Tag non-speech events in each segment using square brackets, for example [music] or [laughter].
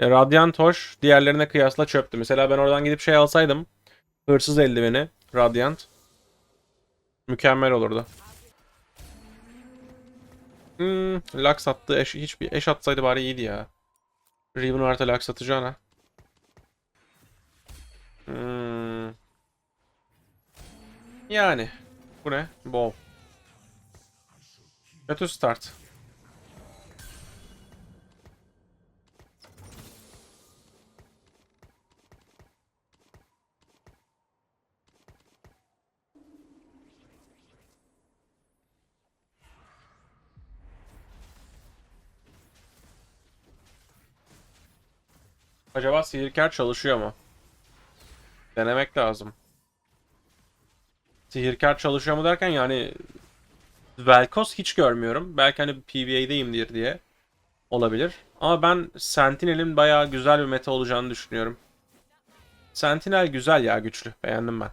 Ya Radiant hoş. Diğerlerine kıyasla çöptü. Mesela ben oradan gidip şey alsaydım. Hırsız eldiveni. Radiant. Mükemmel olurdu. Hmm, Lux attı. Eş, hiçbir eş atsaydı bari iyiydi ya. Riven artı Lux atacağına. Hmm. Yani. Bu ne? Bow. Kötü start. Acaba sihirkar çalışıyor mu? Denemek lazım. Sihirkar çalışıyor mu derken yani Velkos hiç görmüyorum. Belki hani PvA'deyimdir diye olabilir. Ama ben Sentinel'in bayağı güzel bir meta olacağını düşünüyorum. Sentinel güzel ya güçlü. Beğendim ben.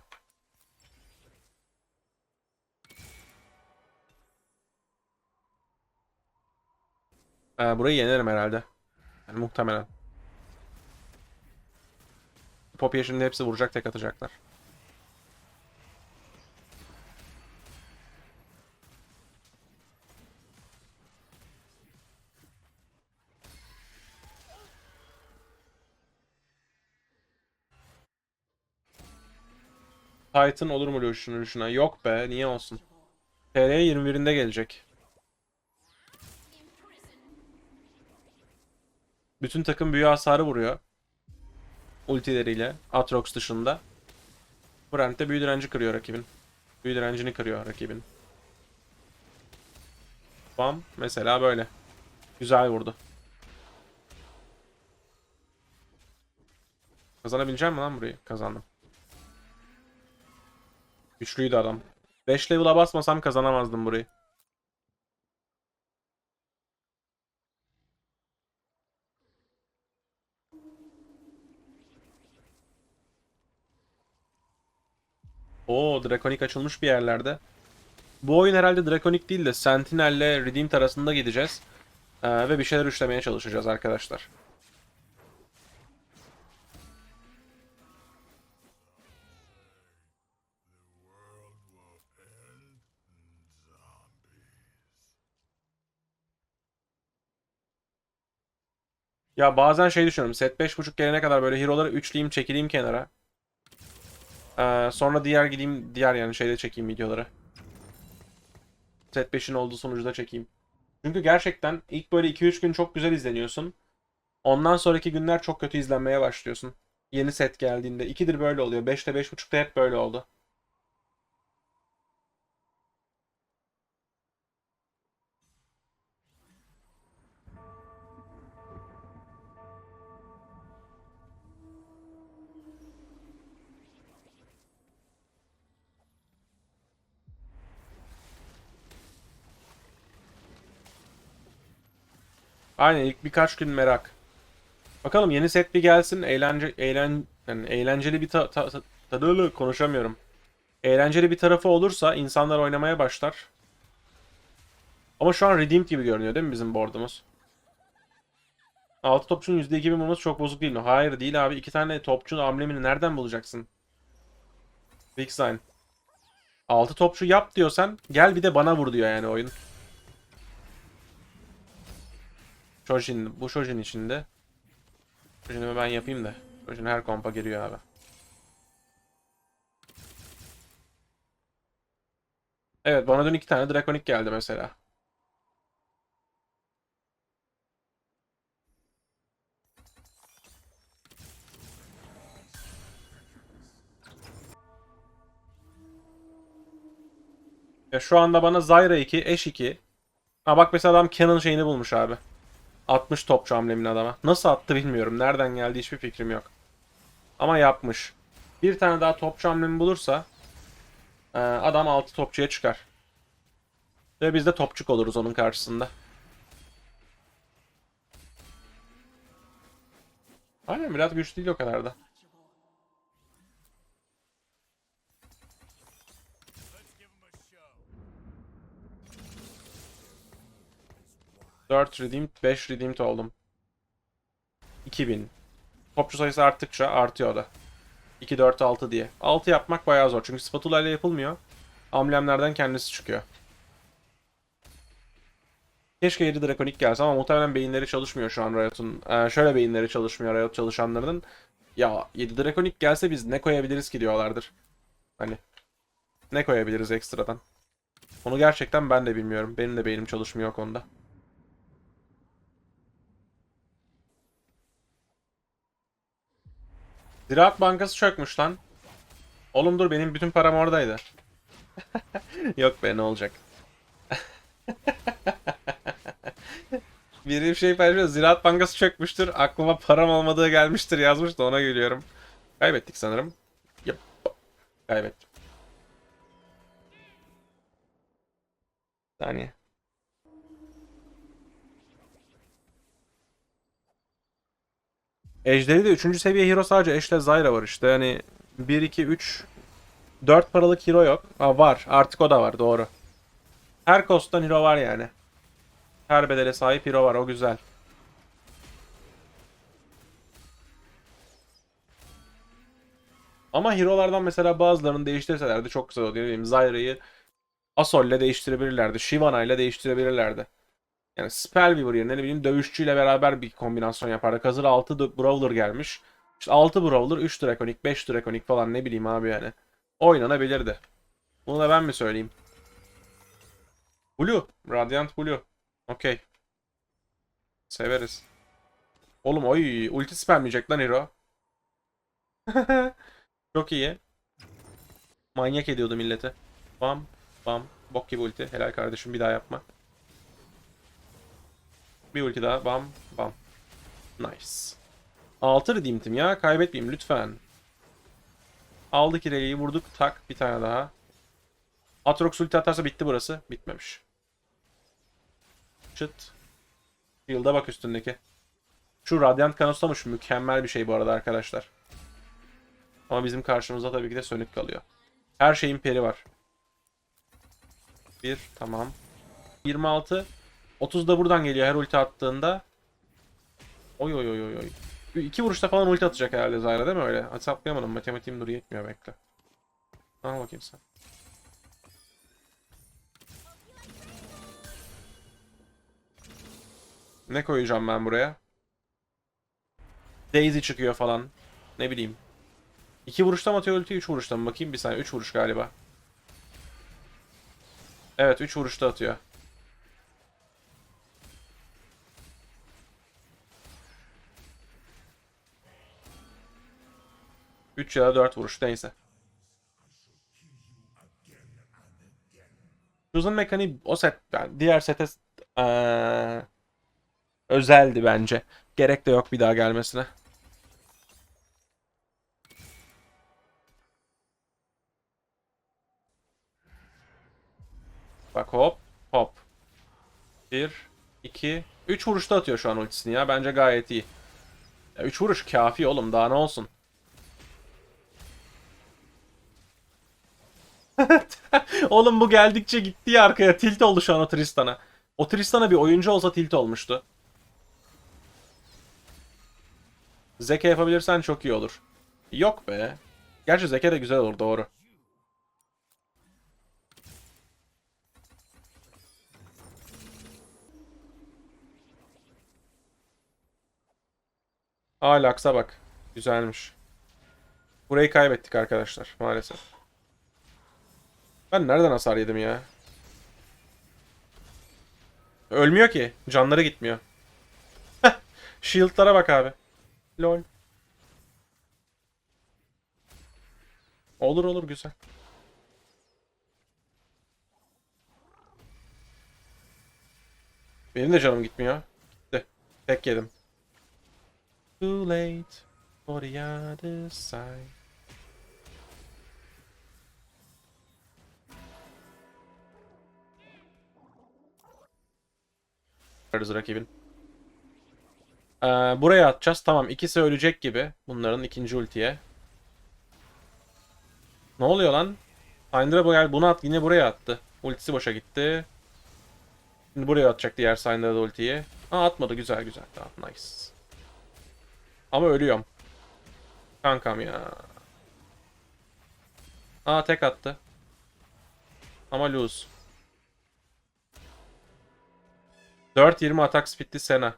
Ee, burayı yenerim herhalde. Yani muhtemelen. Poppy'ye şimdi hepsi vuracak tek atacaklar. Titan olur mu Lucian Lucian'a? Yok be niye olsun? TR 21'inde gelecek. Bütün takım büyü hasarı vuruyor. Ultileriyle. Atrox dışında. Brent de büyü direnci kırıyor rakibin. Büyü direncini kırıyor rakibin. Bam. Mesela böyle. Güzel vurdu. Kazanabileceğim mi lan burayı? Kazandım. Güçlüydü adam. 5 level'a basmasam kazanamazdım burayı. Oo, Drakonik açılmış bir yerlerde. Bu oyun herhalde Drakonik değil de Sentinel'le Redeemed arasında gideceğiz. Ee, ve bir şeyler üçlemeye çalışacağız arkadaşlar. Ya bazen şey düşünüyorum. Set 5.5 gelene kadar böyle hero'ları üçleyeyim çekileyim kenara. Ee, sonra diğer gideyim diğer yani şeyde çekeyim videoları. Set 5'in olduğu sonucu da çekeyim. Çünkü gerçekten ilk böyle 2-3 gün çok güzel izleniyorsun. Ondan sonraki günler çok kötü izlenmeye başlıyorsun. Yeni set geldiğinde. 2'dir böyle oluyor. 5'te 5.5'te hep böyle oldu. Aynen ilk birkaç gün merak. Bakalım yeni set bir gelsin. Eğlence eğlen yani eğlenceli bir ta, ta, ta- tadını konuşamıyorum. Eğlenceli bir tarafı olursa insanlar oynamaya başlar. Ama şu an redeemed gibi görünüyor değil mi bizim board'umuz? 6 topçunun %2 bin bulması çok bozuk değil mi? Hayır değil abi. 2 tane topçunun amblemini nereden bulacaksın? Big sign. 6 topçu yap diyorsan gel bir de bana vur diyor yani oyun. Shojin, bu Shojin içinde. Shojin'imi ben yapayım da. Shojin her kompa giriyor abi. Evet bana dün iki tane Drakonik geldi mesela. Ya şu anda bana Zyra 2, Eş 2. Ha bak mesela adam Canon şeyini bulmuş abi. 60 topçu amblemin adama. Nasıl attı bilmiyorum. Nereden geldi hiçbir fikrim yok. Ama yapmış. Bir tane daha topçu amblemi bulursa e, adam 6 topçuya çıkar. Ve biz de topçuk oluruz onun karşısında. Aynen biraz güçlü değil o kadar da. Dört redeemed, 5 redeemed oldum. 2000. Topçu sayısı arttıkça artıyor da. 2, 4, 6 diye. 6 yapmak bayağı zor çünkü spatula ile yapılmıyor. Amblemlerden kendisi çıkıyor. Keşke 7 Drakonik gelse ama muhtemelen beyinleri çalışmıyor şu an Riot'un. Ee, şöyle beyinleri çalışmıyor Riot çalışanlarının. Ya 7 Drakonik gelse biz ne koyabiliriz ki diyorlardır. Hani ne koyabiliriz ekstradan? Onu gerçekten ben de bilmiyorum. Benim de beynim çalışmıyor o konuda. Ziraat Bankası çökmüş lan. Oğlum dur benim bütün param oradaydı. [laughs] Yok be ne olacak. [laughs] Biri bir şey paylaşıyor. Ziraat Bankası çökmüştür. Aklıma param olmadığı gelmiştir yazmış da ona gülüyorum. Kaybettik sanırım. Yap. Kaybettim. Saniye. Ejderi de 3. seviye hero sadece Ashe ile Zyra var işte. Yani 1, 2, 3, 4 paralık hero yok. Ha var. Artık o da var. Doğru. Her cost'tan hero var yani. Her bedele sahip hero var. O güzel. Ama hero'lardan mesela bazılarını değiştirselerdi çok güzel oluyor. Zyra'yı Asol ile değiştirebilirlerdi. Shyvana ile değiştirebilirlerdi. Yani Spellweaver yerine ne bileyim dövüşçüyle beraber bir kombinasyon yapardık. Hazır 6 d- Brawler gelmiş. İşte 6 Brawler, 3 Draconik, 5 Draconik falan ne bileyim abi yani. Oynanabilirdi. Bunu da ben mi söyleyeyim? Blue. Radiant Blue. Okey. Severiz. Oğlum oy ulti spamleyecek lan hero. [laughs] Çok iyi. Manyak ediyordu milleti. Bam bam. Bok gibi ulti. Helal kardeşim bir daha yapma. Bir ulti daha. Bam bam. Nice. 6 redeem team ya. Kaybetmeyeyim lütfen. Aldık ileriyi vurduk. Tak bir tane daha. Atrox ulti atarsa bitti burası. Bitmemiş. Çıt. Shield'a bak üstündeki. Şu Radiant kanoslamış mükemmel bir şey bu arada arkadaşlar. Ama bizim karşımızda tabii ki de sönük kalıyor. Her şeyin peri var. 1 tamam. 26. 30 da buradan geliyor her ulti attığında. Oy oy oy oy oy. İki vuruşta falan ulti atacak herhalde Zyra değil mi öyle? Hesaplayamadım. Matematiğim dur yetmiyor bekle. Al bakayım sen. Ne koyacağım ben buraya? Daisy çıkıyor falan. Ne bileyim. İki vuruşta mı atıyor ulti? Üç vuruşta mı? Bakayım bir saniye. Üç vuruş galiba. Evet üç vuruşta atıyor. Üç ya da dört vuruş neyse. Uzun mekaniği o set yani diğer sete eee, özeldi bence. Gerek de yok bir daha gelmesine. Bak hop hop. 1 2 3 vuruşta atıyor şu an ultisini ya. Bence gayet iyi. 3 vuruş kafi oğlum daha ne olsun. [laughs] Oğlum bu geldikçe gitti ya arkaya. Tilt oldu şu an o Tristan'a. O Tristan'a bir oyuncu olsa tilt olmuştu. Zeke yapabilirsen çok iyi olur. Yok be. Gerçi Zeke de güzel olur doğru. Lux'a bak. Güzelmiş. Burayı kaybettik arkadaşlar maalesef. Ben nereden hasar yedim ya? Ölmüyor ki. Canları gitmiyor. Shield'lara bak abi. Lol. Olur olur güzel. Benim de canım gitmiyor. Gitti. Tek yedim. Too late for the other side. Yaparız rakibin. Ee, buraya atacağız. Tamam ikisi ölecek gibi. Bunların ikinci ultiye. Ne oluyor lan? Syndra bu bunu at yine buraya attı. Ultisi boşa gitti. Şimdi buraya atacak diğer Syndra da ultiyi. Aa atmadı güzel güzel. Tamam nice. Ama ölüyorum. Kankam ya. Aa tek attı. Ama lose. 4-20 atak speedli Sena.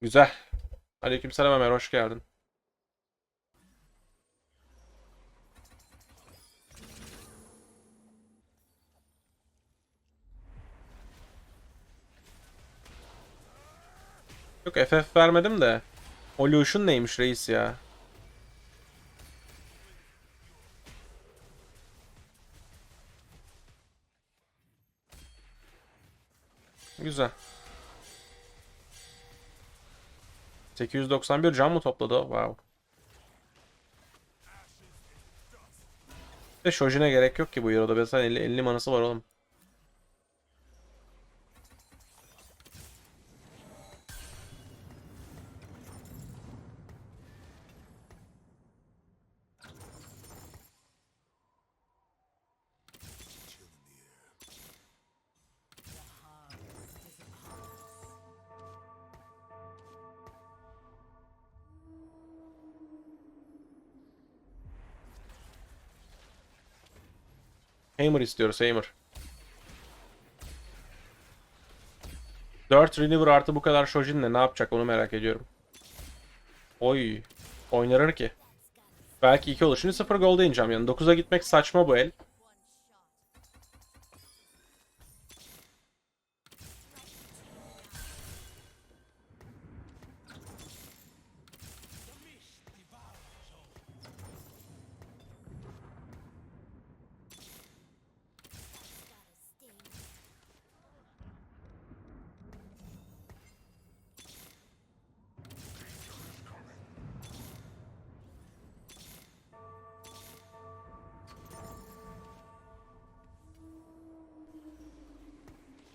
Güzel. Aleykümselam Ömer hoş geldin. Yok FF vermedim de. O Lucian neymiş reis ya? Güzel. 891 can mı topladı? Wow. Ve Shojin'e gerek yok ki bu Euro'da. Mesela 50, 50 manası var oğlum. Hammer istiyoruz Hammer. 4 Reliever artı bu kadar Shojin'le ne yapacak onu merak ediyorum. Oy. Oynarır ki. Belki 2 olur. Şimdi 0 gol ineceğim yani. 9'a gitmek saçma bu el.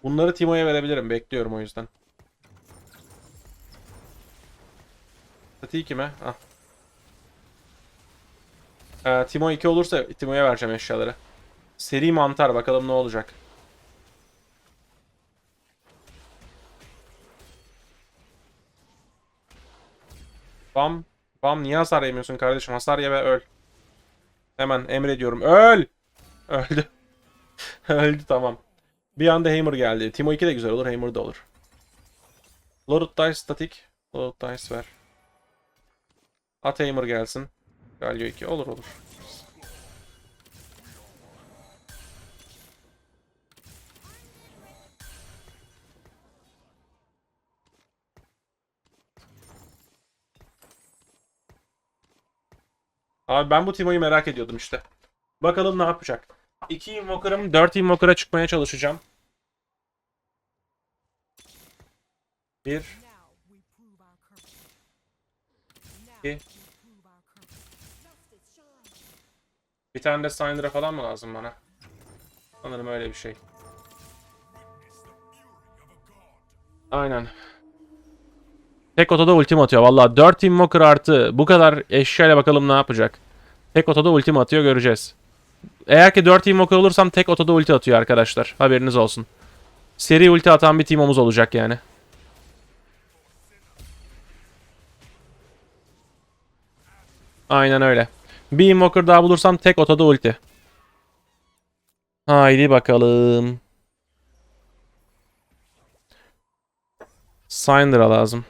Bunları Timo'ya verebilirim. Bekliyorum o yüzden. Statiği kime? Ah. Ee, Timo 2 olursa Timo'ya vereceğim eşyaları. Seri mantar bakalım ne olacak. Bam. Bam niye hasar yemiyorsun kardeşim? Hasar ye ve öl. Hemen emrediyorum. Öl! Öldü. [laughs] Öldü tamam. Bir anda Hammer geldi. Timo 2 de güzel olur. Hammer da olur. Loaded Dice statik. Loaded Dice ver. At Hammer gelsin. Galio 2 olur olur. Abi ben bu Timo'yu merak ediyordum işte. Bakalım ne yapacak. 2 Invoker'ım 4 Invoker'a çıkmaya çalışacağım. 1 Now we prove our courage. Now İki. we prove our courage. Justice shine. Bir tane de Syndra falan mı lazım bana? Sanırım öyle bir şey. Aynen. Tek otoda ultim atıyor. Valla 4 Invoker artı bu kadar eşyayla bakalım ne yapacak. Tek otoda ultim atıyor göreceğiz. Eğer ki 4 Invoker olursam tek otoda ulti atıyor arkadaşlar. Haberiniz olsun. Seri ulti atan bir team'imiz olacak yani. Aynen öyle. Bir Invoker daha bulursam tek otoda ulti. Haydi bakalım. Syndra lazım.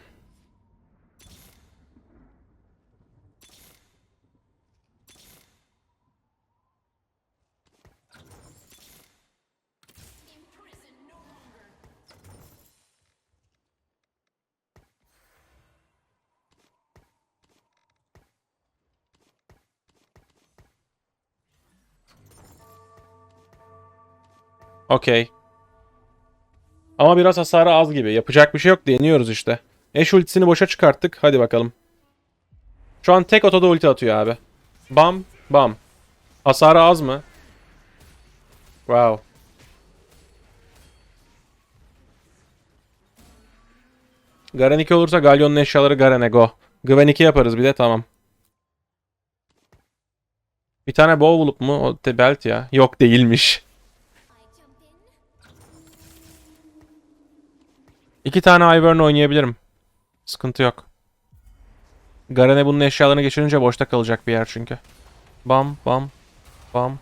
Okey. Ama biraz hasarı az gibi. Yapacak bir şey yok. Deniyoruz işte. Eş ultisini boşa çıkarttık. Hadi bakalım. Şu an tek otoda ulti atıyor abi. Bam bam. Hasarı az mı? Wow. Garen 2 olursa Galyon'un eşyaları Garen'e go. Gwen 2 yaparız bir de tamam. Bir tane bow bulup mu? O belt ya. Yok değilmiş. İki tane Ivern oynayabilirim. Sıkıntı yok. Garene bunun eşyalarını geçirince boşta kalacak bir yer çünkü. Bam bam bam.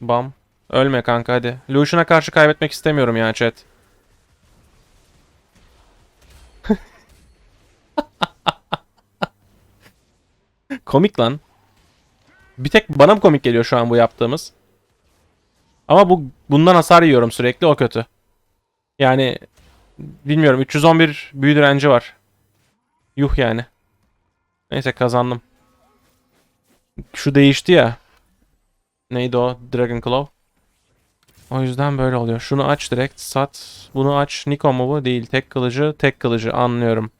Bam. Ölme kanka hadi. Lucian'a karşı kaybetmek istemiyorum ya chat. [laughs] komik lan. Bir tek bana mı komik geliyor şu an bu yaptığımız? Ama bu bundan hasar yiyorum sürekli o kötü. Yani bilmiyorum 311 büyü direnci var. Yuh yani. Neyse kazandım. Şu değişti ya. Neydi o? Dragon Claw. O yüzden böyle oluyor. Şunu aç direkt. Sat. Bunu aç. Nikon mu bu? Değil. Tek kılıcı. Tek kılıcı. Anlıyorum.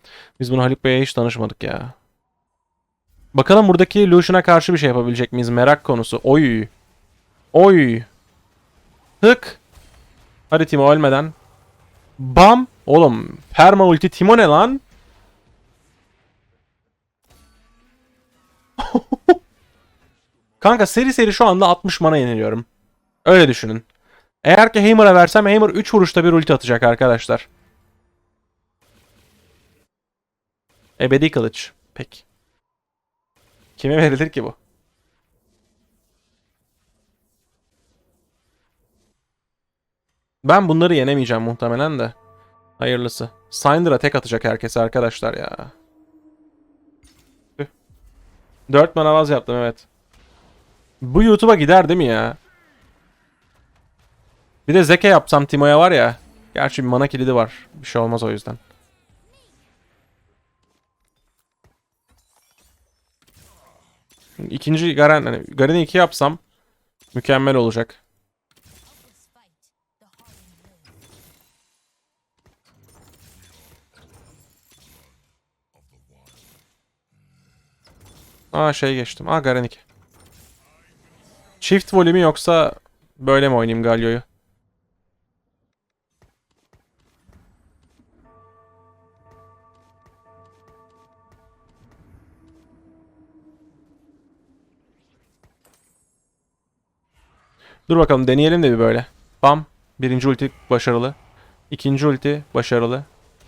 Biz bunu Haluk Bey'e hiç tanışmadık ya. Bakalım buradaki Lucian'a karşı bir şey yapabilecek miyiz? Merak konusu. Oy. Oy. Hık. Hadi Timo ölmeden. Bam. Oğlum. Perma ulti Timo ne lan? [laughs] Kanka seri seri şu anda 60 mana yeniliyorum. Öyle düşünün. Eğer ki Heimer'a versem Heimer 3 vuruşta bir ulti atacak arkadaşlar. Ebedi kılıç. Peki. Kime verilir ki bu? Ben bunları yenemeyeceğim muhtemelen de. Hayırlısı. Syndra'a tek atacak herkes arkadaşlar ya. 4 mana vaz yaptım evet. Bu YouTube'a gider değil mi ya? Bir de Zeke yapsam Timo'ya var ya. Gerçi bir mana kilidi var. Bir şey olmaz o yüzden. İkinci Garen, hani Garen'i 2 yapsam mükemmel olacak. Aa şey geçtim. Aa Garen 2. Çift volümü yoksa böyle mi oynayayım Galio'yu? Dur bakalım deneyelim de bir böyle. Bam. Birinci ulti başarılı. İkinci ulti başarılı.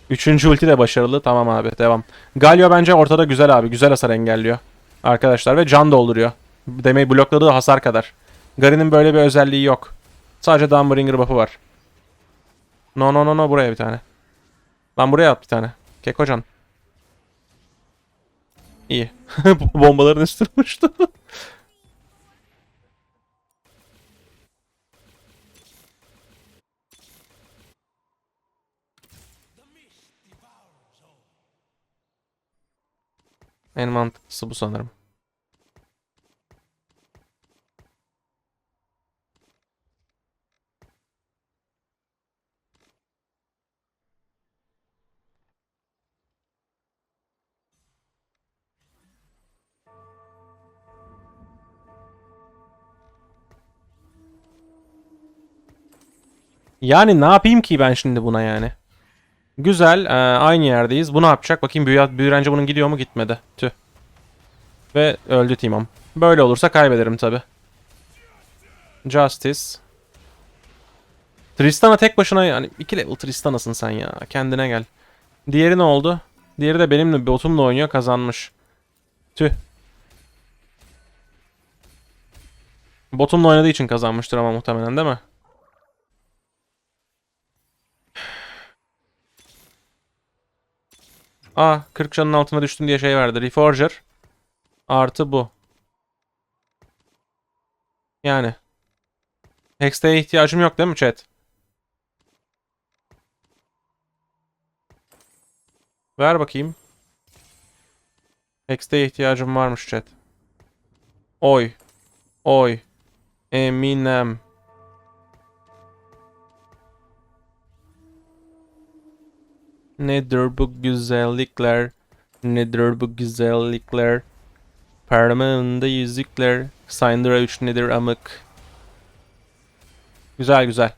Üçüncü ulti de başarılı. Tamam abi devam. Galio bence ortada güzel abi. Güzel hasar engelliyor. Arkadaşlar ve can dolduruyor. Demeyi blokladığı hasar kadar. Garen'in böyle bir özelliği yok. Sadece Dawnbringer buff'ı var. No no no no buraya bir tane. Lan buraya at bir tane. Kekocan. İyi. [laughs] Bombaların üstüne uçtu. En mantıklısı bu sanırım. Yani ne yapayım ki ben şimdi buna yani? Güzel. e, aynı yerdeyiz. Bu ne yapacak? Bakayım büyü, büyürence bunun gidiyor mu? Gitmedi. Tüh. Ve öldü Timom. Böyle olursa kaybederim tabi. Justice. Tristana tek başına yani 2 level Tristana'sın sen ya. Kendine gel. Diğeri ne oldu? Diğeri de benimle botumla oynuyor kazanmış. Tüh. Botumla oynadığı için kazanmıştır ama muhtemelen değil mi? Aa 40 canın altına düştüm diye şey verdi. Reforger. Artı bu. Yani. Hex'te ihtiyacım yok değil mi chat? Ver bakayım. Hex'te ihtiyacım varmış chat. Oy. Oy. Eminem. Nedir bu güzellikler? Nedir bu güzellikler? Parmağında yüzükler. Syndra 3 nedir amık? Güzel güzel.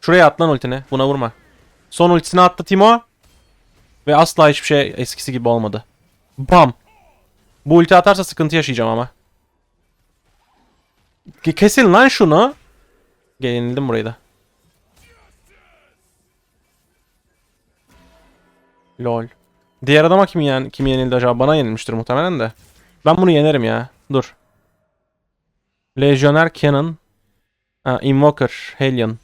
Şuraya at lan ultini. Buna vurma. Son ultisini attı Timo. Ve asla hiçbir şey eskisi gibi olmadı. Bam. Bu ulti atarsa sıkıntı yaşayacağım ama. Ke- Kesin lan şunu. Yenildim burayı da. Lol. Diğer adama kim, yen kim yenildi acaba? Bana yenilmiştir muhtemelen de. Ben bunu yenerim ya. Dur. Legionnaire Cannon. Ha, Invoker Hellion.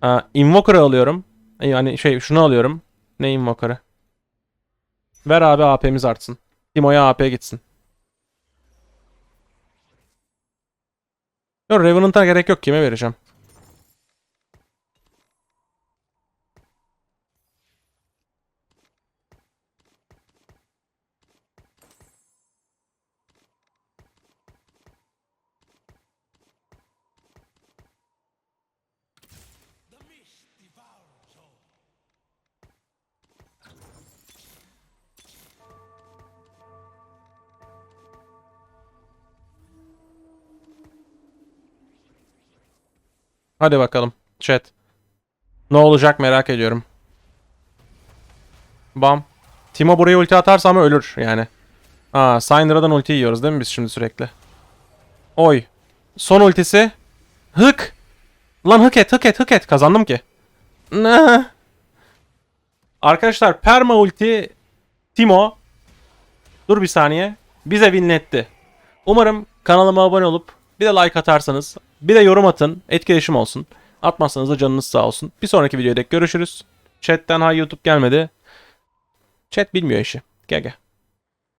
Ha, Invoker'ı alıyorum. Yani şey şunu alıyorum. Ne Invoker'ı? Ver abi AP'miz artsın. Timo'ya AP gitsin. Yok Revenant'a gerek yok. Kime vereceğim? Hadi bakalım. Chat. Ne olacak merak ediyorum. Bam. Timo buraya ulti atarsa ama ölür yani. Aa, Syndra'dan ulti yiyoruz değil mi biz şimdi sürekli? Oy. Son ultisi. Hık. Lan hık et hık et hık et. Kazandım ki. Arkadaşlar perma ulti Timo. Dur bir saniye. Bize winletti. Umarım kanalıma abone olup bir de like atarsanız bir de yorum atın. Etkileşim olsun. Atmazsanız da canınız sağ olsun. Bir sonraki videoda görüşürüz. Chat'ten hay YouTube gelmedi. Chat bilmiyor işi. Gel gel.